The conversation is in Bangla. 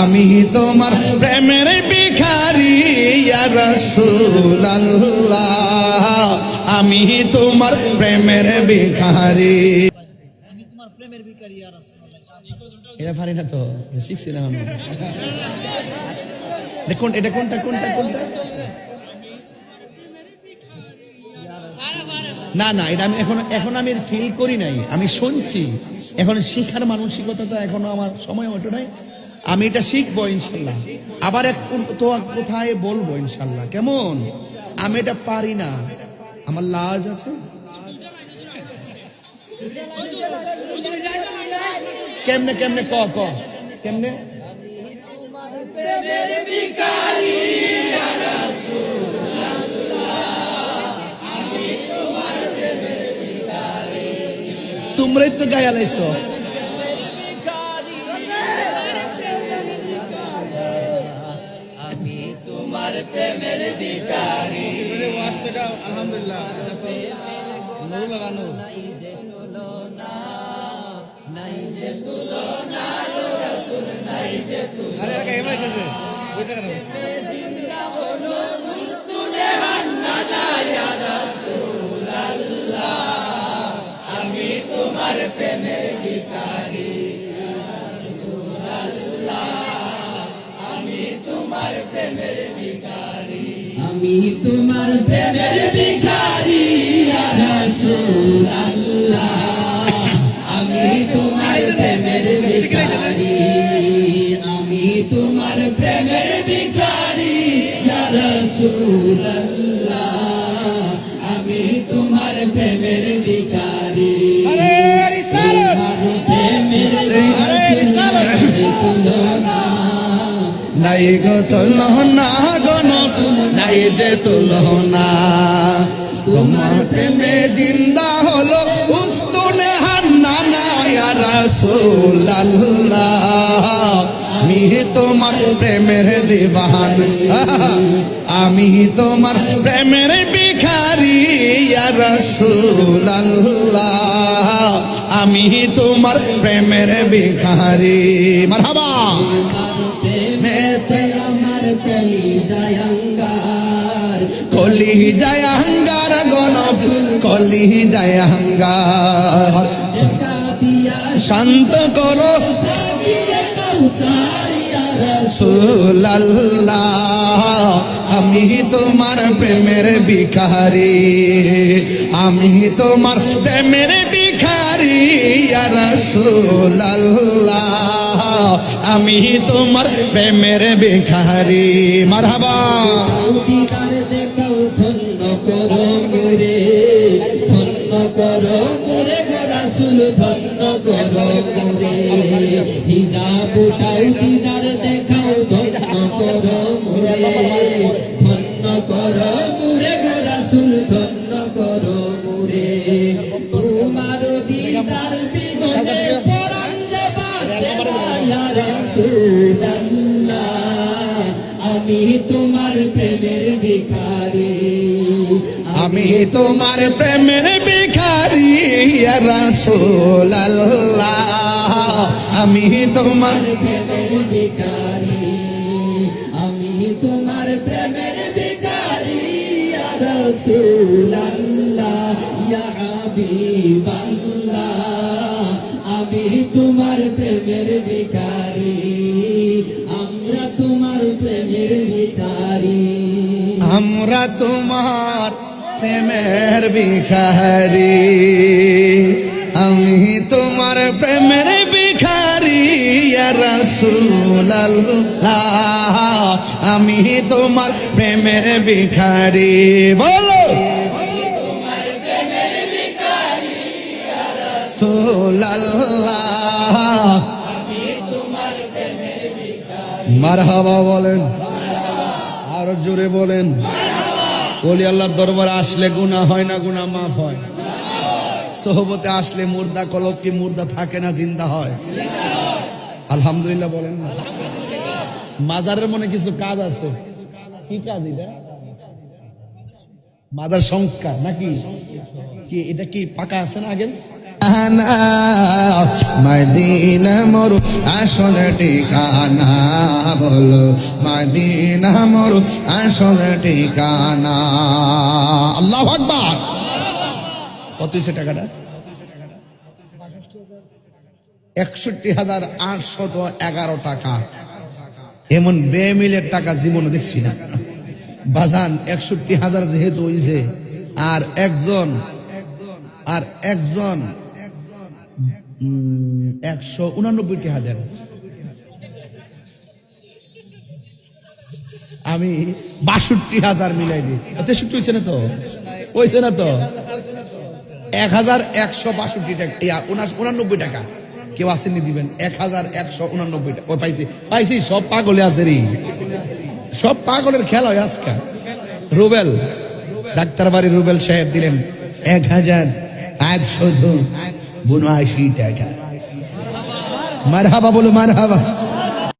আমি তোমার প্রেমের ভিখারি, ইয়া রাসূলুল্লাহ। আমি তোমার প্রেমের ভিখারি। এটা পারি না তো? শিখছিলাম আমি কোন এটা কোনটা কোনটা না না, এটা আমি এখন এখন আমি ফিল করি নাই। আমি শুনছি। এখন শিখার মানসিকতাটা এখনও আমার সময় ওঠে নাই। আমি এটা শিখব ইনশাল্লাহ আবার এক তো কোথায় বলব ইনশাল্লাহ কেমন? আমি এটা পারি না। আমার লাজ আছে। কেমনে কেমনে? ক ক। কেমনে? তোমরাই তো গায়া লাইছো আলহামদুলিল্লাহ এটা তো নুরু। লাগানো আরে এটা কেমন হইতেছে বুঝতে কেন? আমি তোমার প্রেমের ভিখারি আমি তোমার প্রেমের ভিখারি ইয়া আমি তোমার প্রেমের ভিখারি। আরে রিসালাত! তোমার প্রেমের আরে রিসালাত! নাই গো তুল না গণ নাই যে তুল না তোমার প্রেমে দিন্দা হলো না ইয়া রাসূলুল্লাহ আমি তোমার প্রেমের দিবান আমি তোমার প্রেমের ভিখারি ইয়া রাসূলুল্লাহ আমি তোমার প্রেমের ভিখারি মারহাবা প্রেমেতে আমার কলি জায়ঙ্গার কলি যায় অহংকার গণপ কলি যায় অহংকার দেখা দিয়া শান্ত করো। আমি তোমার প্রেমের ভিখারি। আমি তোমার প্রেমের ভিখারি রাসূলুল্লাহ। আমি তোমার প্রেমের ভিখারি। মারহাবা। ভিখারি। আমি তোমার প্রেমের ভিখারি রাসূলুল্লাহ। আমি তোমার প্রেমের ভিখারি। আমি তোমার প্রেমের ভিখারি ইয়া আমি তোমার প্রেমের ভিখারি। তোমার প্রেমের ভিখারি। আমি তোমার প্রেমের ভিখারি ইয়া রাসূলুল্লাহ। আমি তোমার প্রেমের ভিখারি। বলো। মারহাবা বলেন। আরও জোরে বলেন। ওলি আল্লাহর দরবারে আসলে গুনা হয় না গুনাহ মাফ হয়? সোহবতে আসলে মুর্দা কলব কি মুর্দা থাকে না জিন্দা হয়? আলহামদুলিল্লাহ বলেন না। মাজারের মনে কিছু কাজ আছে? কি কাজ এটা? মাজার সংস্কার নাকি? কি এটা কি পাকা আছে না আগে ঠিকানা? মদিনা মোর আসল ঠিকানা, বলো। মদিনা মোর আসল ঠিকানা। আল্লাহ আকবার। কত হয়েছে টাকাটা? একষট্টি হাজার আটশত এগারো টাকা। এমন বেমিলের টাকা জীবনে দেখছি না। বাজান, একষট্টি হাজার যেহেতু হয়েছে আর একজন আর একজন একশো উনানব্বইটি হাজার। আমি বাষট্টি হাজার মিলাই দিই। তেষট্টি হয়েছে না তো? হয়েছে না তো? এক হাজার একশো বাষট্টি টাকা। উনানব্বই টাকা। কেউ আসেননি দিবেন। এক হাজার একশো উনানব্বই টাকা। পাইছি। পাইছি, সব পাগলে আছে রে। সব পাগলের খেলা হয় আজকা। রুবেল ডাক্তার বাড়ির রুবেল সাহেব দিলেন এক হাজার একশো উনআশি টাকা মার হাবা বলো মার হাবা